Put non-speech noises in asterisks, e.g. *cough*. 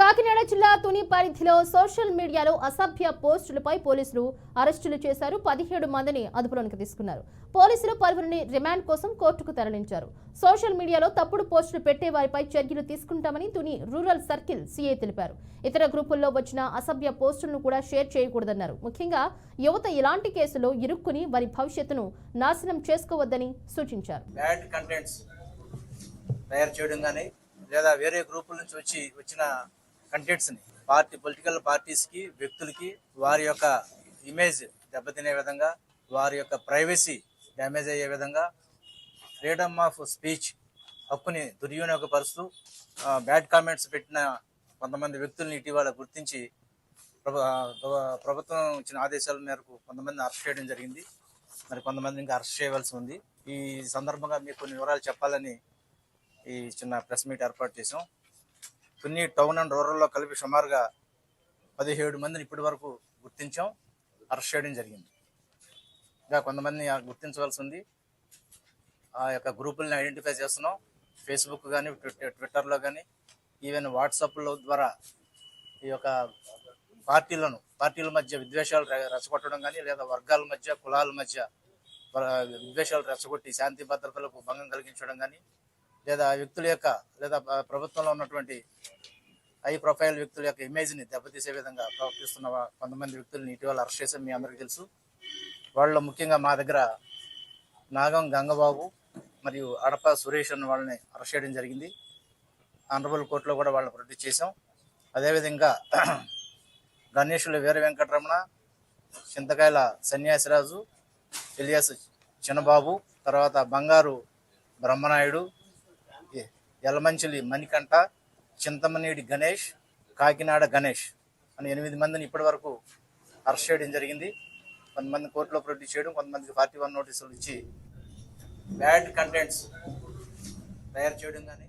కాకినాడ జిల్లా తుని పరిధిలో సోషల్ మీడియాలో అసభ్య పోస్టులపై పోలీసులు అరెస్టులు చేశారు. పదిహేడు మందిని అదుపులోనికి తీసుకున్నారు. పోలీసులు పలువురిని రిమాండ్ కోసం కోర్టుకు తరలించారు. సోషల్ మీడియాలో తప్పుడు పోస్టులు పెట్టే వారిపై చర్యలు తీసుకుంటామని తుని రూరల్ సర్కిల్ సీఏ తెలిపారు. ఇతర గ్రూపుల్లో వచ్చిన అసభ్య పోస్టులను కూడా షేర్ చేయకూడదన్నారు. ముఖ్యంగా యువత ఇలాంటి కేసులో ఇరుక్కుని వారి భవిష్యత్తును నాశనం చేసుకోవద్దని సూచించారు. తయారు చేయడం లేదా వేరే గ్రూపుల నుంచి వచ్చి వచ్చిన కంటెంట్స్ని పార్టీ పొలిటికల్ పార్టీస్కి వ్యక్తులకి వారి యొక్క ఇమేజ్ దెబ్బతినే విధంగా వారి యొక్క ప్రైవసీ డ్యామేజ్ అయ్యే విధంగా ఫ్రీడమ్ ఆఫ్ స్పీచ్ హక్కుని దుర్వినియోగపరుస్తూ బ్యాడ్ కామెంట్స్ పెట్టిన కొంతమంది వ్యక్తుల్ని ఇటీవల గుర్తించి ప్రభుత్వం ఇచ్చిన ఆదేశాల మేరకు కొంతమంది అరెస్ట్ చేయడం జరిగింది. మరి కొంతమంది ఇంకా అరెస్ట్ చేయవలసి ఉంది. ఈ సందర్భంగా మీకు కొన్ని వివరాలు చెప్పాలని ఈ చిన్న ప్రెస్ మీట్ ఏర్పాటు చేసాం కొన్ని టౌన్ అండ్ రూరల్లో కలిపి సుమారుగా పదిహేడు మందిని ఇప్పటి వరకు గుర్తించాం. అరెస్ట్ చేయడం జరిగింది. ఇంకా కొంతమందిని ఆ గుర్తించవలసి ఉంది. ఆ యొక్క గ్రూపుల్ని ఐడెంటిఫై చేస్తున్నాం. ఫేస్బుక్ కానీ ట్విట్టర్లో కానీ ఈవెన్ వాట్సాప్లో ద్వారా ఈ యొక్క పార్టీలను పార్టీల మధ్య విద్వేషాలు రెచ్చగొట్టడం కానీ లేదా వర్గాల మధ్య కులాల మధ్య విద్వేషాలు రెచ్చగొట్టి శాంతి భద్రతలకు భంగం కలిగించడం కానీ లేదా వ్యక్తుల యొక్క లేదా ప్రభుత్వంలో ఉన్నటువంటి హై ప్రొఫైల్ వ్యక్తుల యొక్క ఇమేజ్ని దెబ్బతీసే విధంగా ప్రవర్తిస్తున్న కొంతమంది వ్యక్తులను ఇటీవల అరెస్ట్ చేసాం మీ అందరికీ తెలుసు. వాళ్ళు ముఖ్యంగా మా దగ్గర నాగం గంగబాబు మరియు అడప సురేష్ అన్న వాళ్ళని అరెస్ట్ చేయడం జరిగింది. ఆనరబుల్ కోర్టులో కూడా వాళ్ళని ప్రొడ్యూస్ చేసాం అదేవిధంగా *clears throat* గణేషులు వీర వెంకటరమణ చింతకాయల సన్యాసిరాజు ఇలియాస్ చిన్నబాబు తర్వాత బంగారు బ్రహ్మనాయుడు ఎలమంచిలి మణికంఠ చింతమనేడి గణేష్ కాకినాడ గణేష్ అని ఎనిమిది మందిని ఇప్పటి వరకు అరెస్ట్ చేయడం జరిగింది. కొంతమంది కోర్టులో ప్రొడ్యూస్ చేయడం కొంతమందికి ఫార్టీ వన్ నోటీసులు ఇచ్చి బ్యాడ్ కంటెంట్స్ తయారు చేయడం కానీ